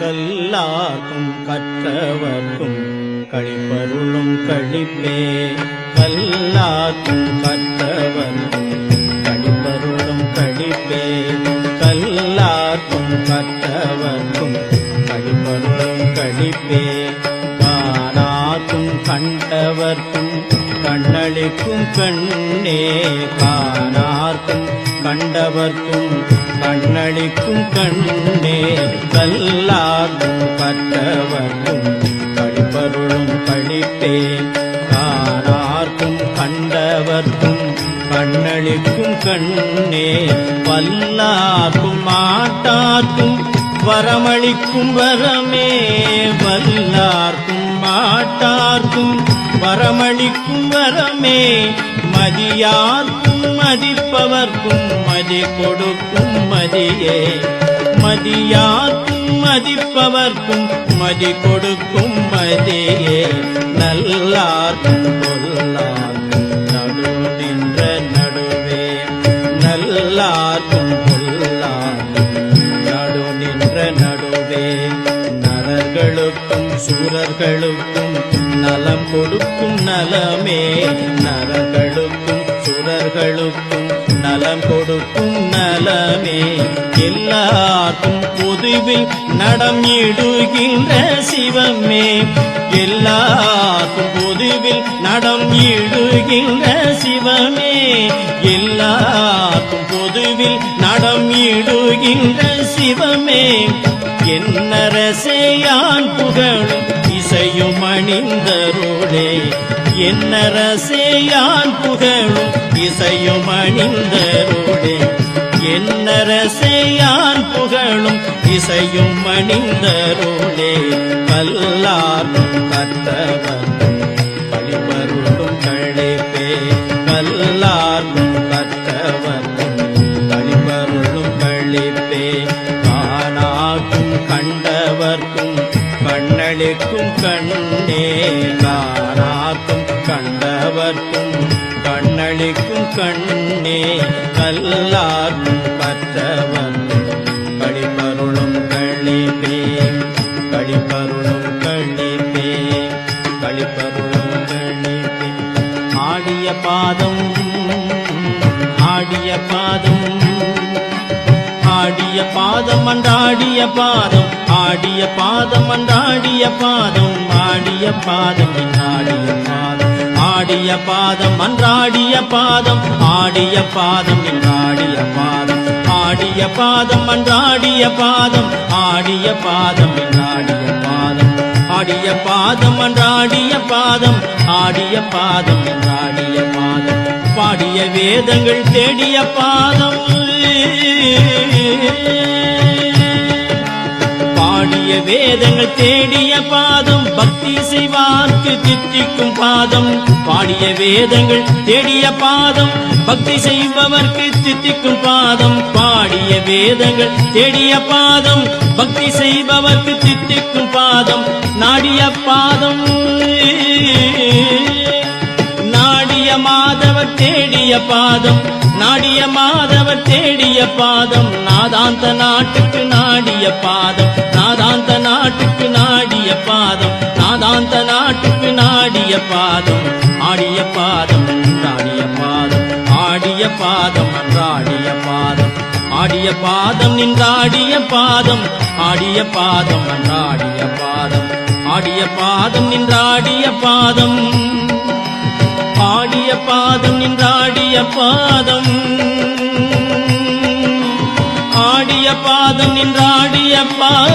கல்லாக்கும் கற்றவர்க்கும் கழிப்பருளும் கழிப்பே. கல்லாக்கும் கற்றவர்க்கும் கழிப்பருளும் கழிப்பே. கல்லாக்கும் கற்றவர்க்கும் கழிப்பருளும் கழிப்பே. காணாக்கும் கண்டவர்க்கும் கண்ணளிக்கும் கண்ணே காணார்க்கும் கண்டவர்க்கும் கண்ணளிக்கும் கண்ணே கல்லாகும் கற்றவர்க்கும் கழிப்பருளும் கழிப்பே காணார்க்கும் கண்டவர்க்கும் கண்ணளிக்கும் கண்ணே வல்லார்க்கும் மாட்டார்க்கும் வரமளிக்கும் வரமே வல்லார்க்கும் மாட்டார்க்கும் வரமளிக்கும் வரமே மதியார்க்கும் மதிப்பவர்க்கும் மதி கொடுக்கும் மதியே. மதியார்க்கும் மதிப்பவர்க்கும் மதி கொடுக்கும் மதியே. நல்லார்க்கும் பொருளார் சூரர்களுக்கும் நலம் கொடுக்கும் நலமே. நரர்களுக்கும் சுரர்களுக்கும் நலம் கொடுக்கும் நலமே. எல்லாருக்கும் பொதுவில் நடம் இடுகின்ற சிவமே. எல்லாருக்கும் பொதுவில் நடம் இடுகின்ற சிவமே. எல்லாருக்கும் பொதுவில் நடம் இடுகின்ற சிவமே. என்னரசேயான் புகழும் இசையும் அணிந்தருளே. என்னரசேயான் புகழும் இசையும் அணிந்தருளே. என்னரசேயான் புகழும் இசையும் அணிந்தருளே. கல்லார்க்கும் கத்தவன் பழிபருளும் கழைப்பே கல்லார்க்கும் கண்டவர்க்கும் கண்ணளிக்கும் கண்ணே காராக்கும் கண்டவர்க்கும் கண்ணளிக்கும் கண்ணே கல்லார்க்கும் கற்றவர்க்கும் கழிப்பருளும் கழிப்பே கழிப்பருளும் கழிப்பே கழிப்பருளும் கழிப்பே. ஆடிய பாதம் ஆடிய பாதம் ஆடிய பாதம் அன்றாடிய பாதம். ஆடிய பாதம் ஆடிய பாதம் ஆடிய பாதம் ஆடிய பாதம். ஆடிய பாதம் அன்றாடிய பாதம் ஆடிய பாதம் ஆடிய பாதம். ஆடிய பாதம் அன்றாடிய பாதம் ஆடிய பாதம் ஆடிய பாதம். ஆடிய பாதம் அன்றாடிய பாதம் ஆடிய பாதம் ஆடிய பாதம். பாடிய வேதங்கள் தேடிய பாதம். பாடிய வேதங்கள் தேடிய பாதம் பக்தி செய்வார்க்கு தித்திக்கும் பாதம். பாடிய வேதங்கள் தேடிய பாதம் பக்தி செய்பவர்க்கு தித்திக்கும் பாதம். பாடிய வேதங்கள் தேடிய பாதம் பக்தி செய்பவர்க்கு தித்திக்கும் பாதம். நாடிய பாதம் நாடிய மாதவர் தேடிய பாதம். நாடிய மாதவர் தேடிய பாதம் நாதாந்த நாட்டுக்கு நாடிய பாதம். நாதாந்த நாட்டுக்கு நாடிய பாதம் ஆடிய பாதம் நாடிய பாதம் ஆடிய பாதம் அன்றாடிய பாதம். ஆடிய பாதம் நின்றாடிய பாதம் ஆடிய பாதம் அன்றாடிய பாதம். ஆடிய பாதம் நின்றாடிய பாதம். ஆடிய பாதம் நின்றாடிய பாதம். ஆடிய பாதம் நின்றாடிய பாதம்.